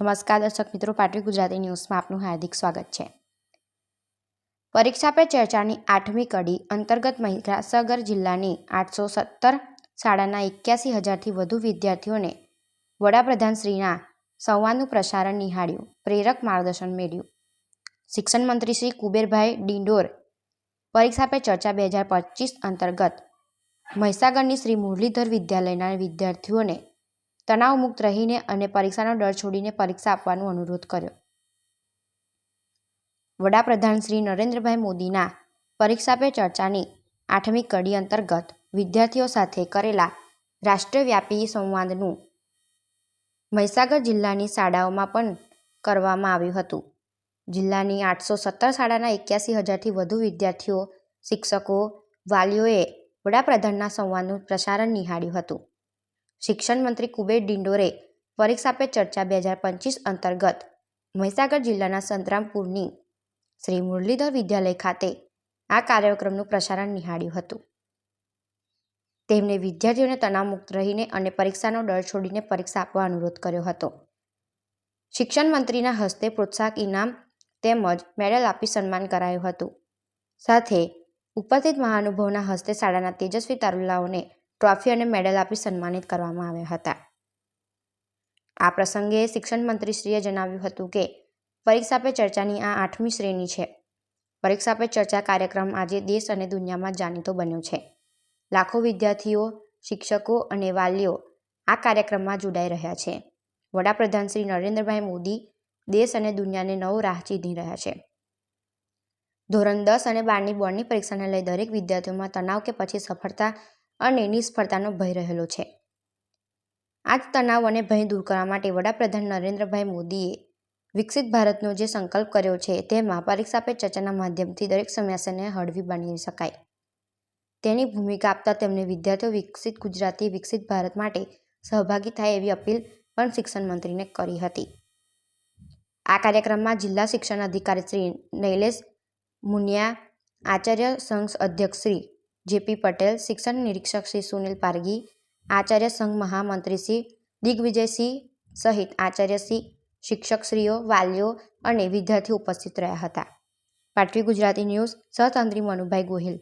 નમસ્કાર દર્શક મિત્રો, પાટવી ગુજરાતી ન્યૂઝમાં આપનું હાર્દિક સ્વાગત છે. પરીક્ષા પે ચર્ચાની આઠમી કડી અંતર્ગત મહીસાગર જિલ્લાની આઠસો સત્તર શાળાના એક્યાસી હજારથી વધુ વિદ્યાર્થીઓને વડાપ્રધાનશ્રીના સંવાદનું પ્રસારણ નિહાળ્યું, પ્રેરક માર્ગદર્શન મેળવ્યું. શિક્ષણ મંત્રી શ્રી કુબેરભાઈ ડિંડોર પરીક્ષા પે ચર્ચા બે હજાર પચીસ અંતર્ગત મહીસાગરની શ્રી મુરલીધર વિદ્યાલયના વિદ્યાર્થીઓને તણાવમુક્ત રહીને અને પરીક્ષાનો ડર છોડીને પરીક્ષા આપવાનો અનુરોધ કર્યો. વડાપ્રધાન શ્રી નરેન્દ્રભાઈ મોદીના પરીક્ષા પે ચર્ચાની આઠમી કડી અંતર્ગત વિદ્યાર્થીઓ સાથે કરેલા રાષ્ટ્રવ્યાપી સંવાદનું મહીસાગર જિલ્લાની શાળાઓમાં પણ કરવામાં આવ્યું હતું. જિલ્લાની આઠસો સત્તર શાળાના એક્યાસી હજારથી વધુ વિદ્યાર્થીઓ, શિક્ષકો, વાલીઓએ વડાપ્રધાનના સંવાદનું પ્રસારણ નિહાળ્યું હતું. શિક્ષણ મંત્રી કુબેર ડિંડોરે પરીક્ષા પે ચર્ચા બે હજાર પચીસ અંતર્ગત મહીસાગર જિલ્લાના સંતરામપુરની શ્રી મુરલીધર વિદ્યાલય ખાતે આ કાર્યક્રમનું પ્રસારણ નિહાળ્યું હતું. તેમણે વિદ્યાર્થીઓને તણાવમુક્ત રહીને અને પરીક્ષાનો ડર છોડીને પરીક્ષા આપવા અનુરોધ કર્યો હતો. શિક્ષણ મંત્રીના હસ્તે પ્રોત્સાહક ઇનામ તેમજ મેડલ આપી સન્માન કરાયું હતું. સાથે ઉપસ્થિત મહાનુભાવના હસ્તે શાળાના તેજસ્વી તારુલાઓને ટ્રોફી અને મેડલ આપી સન્માનિત કરવામાં આવ્યા હતા. આ પ્રસંગે શિક્ષણ મંત્રીશ્રીએ જણાવ્યું હતું કે, પરીક્ષા પે ચર્ચાની આ આઠમી શ્રેણી છે. પરીક્ષા પે ચર્ચા કાર્યક્રમ આજે દેશ અને દુનિયામાં જાણીતો બન્યો છે. લાખો વિદ્યાર્થીઓ, શિક્ષકો અને વાલીઓ આ કાર્યક્રમમાં જોડાઈ રહ્યા છે. વડાપ્રધાન શ્રી નરેન્દ્રભાઈ મોદી દેશ અને દુનિયાને નવો રાહ ચીંધી રહ્યા છે. ધોરણ દસ અને બારની બોર્ડની પરીક્ષાને લઈ દરેક વિદ્યાર્થીઓમાં તણાવ કે પછી સફળતા અને નિષ્ફળતાનો ભય રહેલો છે. આ જ તણાવ અને ભય દૂર કરવા માટે વડાપ્રધાન નરેન્દ્રભાઈ મોદીએ વિકસિત ભારતનો જે સંકલ્પ કર્યો છે તેમાં પરીક્ષા પે ચર્ચાના માધ્યમથી દરેક સમસ્યાને હળવી બની શકાય. તેની ભૂમિકા આપતા તેમણે વિદ્યાર્થીઓ વિકસિત ગુજરાતી વિકસિત ભારત માટે સહભાગી થાય એવી અપીલ પણ શિક્ષણ મંત્રીને કરી હતી. આ કાર્યક્રમમાં જિલ્લા શિક્ષણ અધિકારી શ્રી નૈલેશ મુનિયા, આચાર્ય સંઘ અધ્યક્ષ શ્રી જેપી પટેલ, શિક્ષણ નિરીક્ષક શ્રી સુનિલ પારગી, આચાર્ય સંઘ મહામંત્રી શ્રી દિગ્વિજયસિંહ સહિત આચાર્યશ્રી શિક્ષકશ્રીઓ, વાલીઓ અને વિદ્યાર્થીઓ ઉપસ્થિત રહ્યા હતા. પાટવી ગુજરાતી ન્યૂઝ સહતંત્રી મનુભાઈ ગોહિલ.